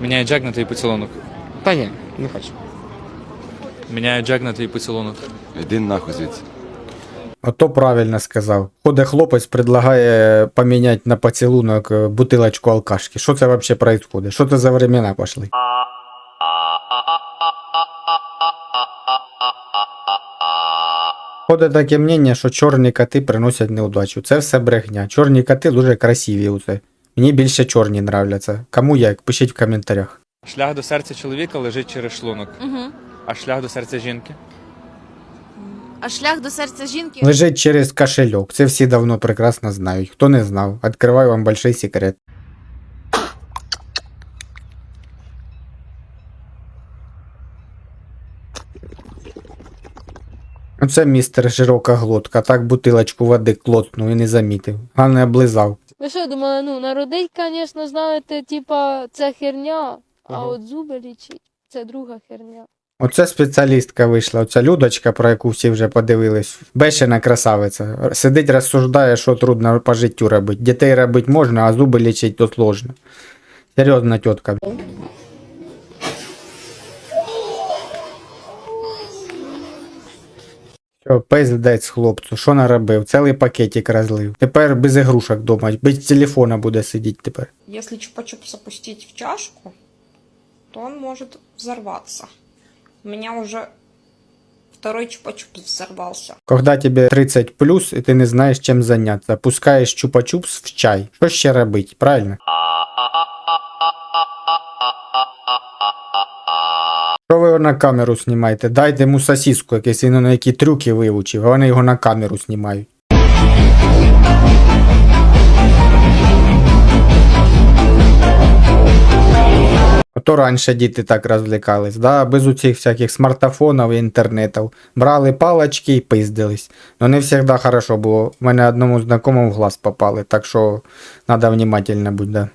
Міняю джек на твій поцілунок. Та ні, не хочу. Міняю джек на твій поцілунок. Іди нахуй звідси. Ото правильно сказав. Ходить хлопець, предлагає поміняти на поцілунок е, бутилочку алкашки. Що це взагалі происходит? Що це за времена пошли? Ходить таке мнення, що чорні коти приносять неудачу. Це все брехня. Чорні коти дуже красиві усе. Мені більше чорні нравляться. Кому як? Пишіть в коментарях. Шлях до серця чоловіка лежить через шлунок, Угу. а шлях до серця жінки. А шлях до серця жінки. Лежить через кошельок. Це всі давно прекрасно знають. Хто не знав, відкриваю вам большой секрет. Оце містер широка глотка, так бутилочку води клоцнув і не замітив. Головне облизав. Ви що думали, ну народить, звісно, знаєте, типа, це херня, а Ага. от зуби лічить це друга херня. Оце спеціалістка вийшла, оця Людочка, про яку всі вже подивились. Бешена красавиця. Сидить, розсуждає, що трудно по життю робити. Дітей робити можна, а зуби лічити то сложно. Серйозна тітка. Що, пиздець хлопцю, що наробив? Цілий пакетик розлив. Тепер без ігрушок дома, без телефона буде сидіти тепер. Если чупа-чупс опустить в чашку, то он может взорваться. У меня уже второй чупа-чупс взорвался. Когда тебе 30 плюс, і ти не знаєш чим зайнятися, пускаєш чупа-чупс в чай. Що ще робить, правильно? На камеру знімаєте? Дайте йому сосиску якийсь, він на які трюки вивчив, а вони його на камеру знімають. То раніше діти так розвлікались, да? без усіх всяких смартфонів і інтернетів. Брали палочки і пиздились. Но не завжди хорошо було. У мене одному знакомому в глаз попали, так що треба внимательно бути, да.